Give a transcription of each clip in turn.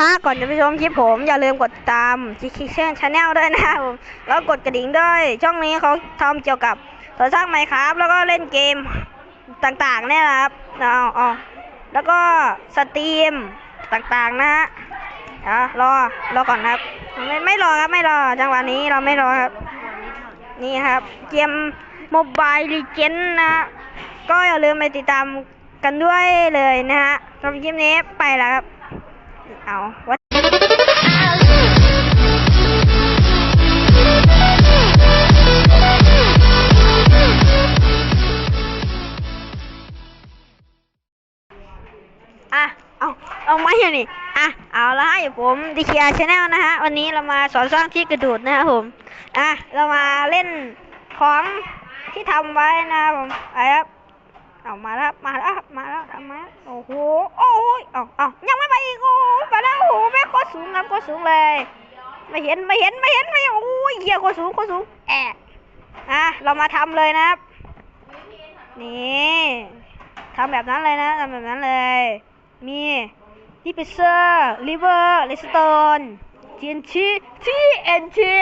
นะก่อนจะไปชมคลิปผมอย่าลืมกดติดตามจิคิเชนชาแนลด้วยนะครับผมแล้วกดกระดิ่งด้วยช่องนี้เขาทำเกี่ยวกับต่อสร้างไมครับแล้วก็เล่นเกมต่างๆเนี่ยครับเอาเอาแล้วก็สตรีมต่างๆนะฮะะรอรอก่อนครับไม่ไม่รอครับไม่รอจังหวะนี้เราไม่รอครับ นี่ครับ เกมโมบายลีเจนนะก็อย่าลืมไปติดตามกันด้วยเลยนะฮะสำหรับคลิปนี้ไปแล้วครับ เอาวัดอะ เอาเอามาอยู่นี่ อะ เอาละให้ผมดีเคียร์ชาแนลนะฮะ วันนี้เรามาสอนสร้างที่กระโดดนะฮะผม อะ เรามาเล่นของที่ทำไว้นะผมอะครับ เอามาแล้วมาแล้วมาแล้วทำมาโอ้โหโอ้ยเอาเอายังไม่ไปอีกโอ้โหไปแล้วโอ้โหไม่โคตรสูงครับโคสูงเลยไม่เห็นไม่เห็นไม่เห็นไม่โอ้ยเหี้ยโคสูงโคตสูงแอบอะเรามาทำเลยนะครับนี่ทำแบบนั้นเลยนะทำแบบนั้นเลย มีดิปิเซอร์ลิเวอร์ลิสตอนทีเอ็นชีทีเอ็นชี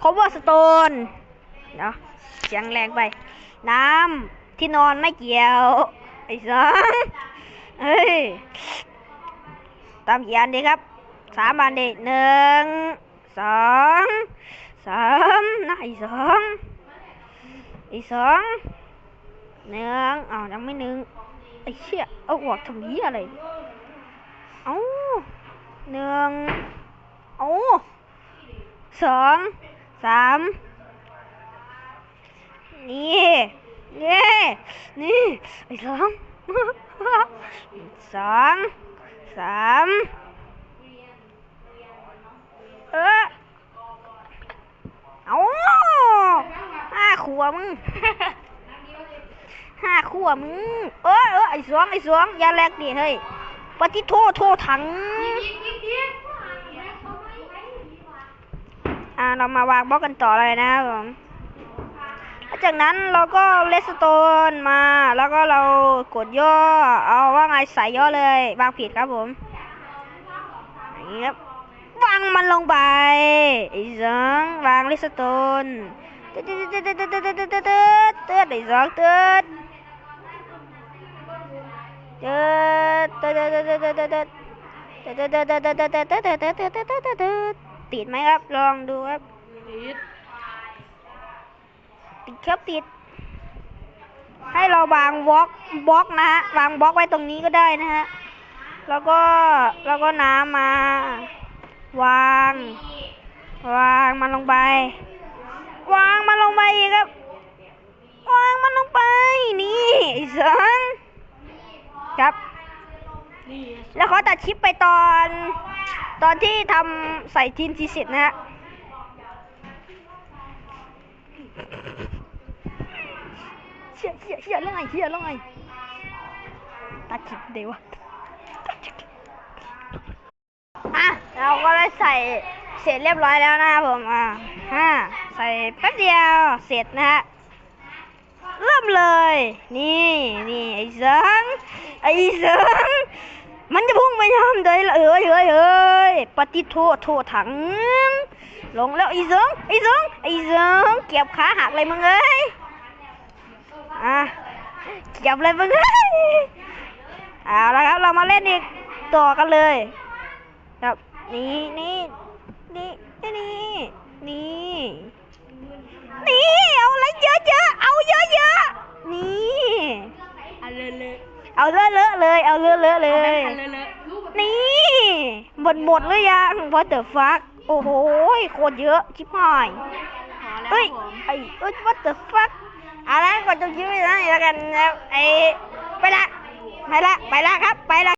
คอมเวอร์สโตนเนาะ เสียงแรงไป น้ำที่นอนไม่เกี่ยว ไอ้สองเฮ้ยตามกี่อันดีครับสามอันดีหนึ่งสองสามนะอีสองไอ้สองหนึ่งอาอยังไม่หนึ่งไอ้เชี่ยเอาหัวทำนี้อะไรเอาหนึ่งโอ้สองสาม นี่นี่นี่ไอ้สองสองสามเออเอาห้าขวมึงห้าขวมึงเออเออไอ้สองไอ้สองยาแรกดิเฮ้ยปฏิโทษโทษถังอ่าเรามาวางบล็อกกันต่อเลยนะครับผม จากนั้นเราก็เลสโตนมา แล้วก็เรากดย่อ เอาว่าไงใส่ย่อเลยวางผิดครับผมอย่างนี้วางมันลงไปไอ้สังวางเลสโตนตืดตืดตืดตืดตืดตืดตืดตืดตืดไอ้สังตืดตืดตืดตืดตืดตืดตืดติดไหมครับ ลองดูครับติด ติดครับติด ให้เราวางบล็อกบล็อกนะฮะวางบล็อกไว้ตรงนี้ก็ได้นะฮะแล้วก็แล้วก็น้ำมา วาง วางมันลงไป วางมันลงไปอีกครับ วางมันลงไป นี่ไอ้สังครับแล้วเขาตัดคลิปไปตอน ตอนที่ทำใส่ทีนทีเสร็จนะฮะ ชี่ยเชี่ยเชี่ยเรื่องไงเชี่ยเรื่องไงตัดคลิปเดี๋ยววะอะเราก็ได้ใส่เสร็จเรียบร้อยแล้วนะครับผมอะฮะใส่แป๊บเดียวเสร็จนะฮะเริ่มเลย นี่นี่ไอ้เสิงไอ้เสิงมันจะพุ่งไปทำเลยเอ้ยเอ้ยเอ้ยปฏิโทษโทษถัง ลงแล้วไอ้เสิงไอ้เสิงไอ้เสิงเก็บขาหักเลยมึงเอ้ย อะเก็บเลยมึงเอ้ยเอาละครับเรามาเล่นอีกต่อกันเลยครับนี่นี่นี่นี่นี่นี่เอาอะไรเยอะๆเอาเยอะๆนี่อันเลอะเลอะเอาเลอะเลอะเลยเอาเลอะเลอะเลยอันเลอะเลอะนี่หมดหมดเลยยัง what the fuck โอ้โหโคตรเยอะชิบหายเฮ้ยไอ้เอ้ย what the fuck เอาละก่อนจะยืดนะแล้วกันนะไอ้ไปละ ไปละ ไปละครับ ไปละ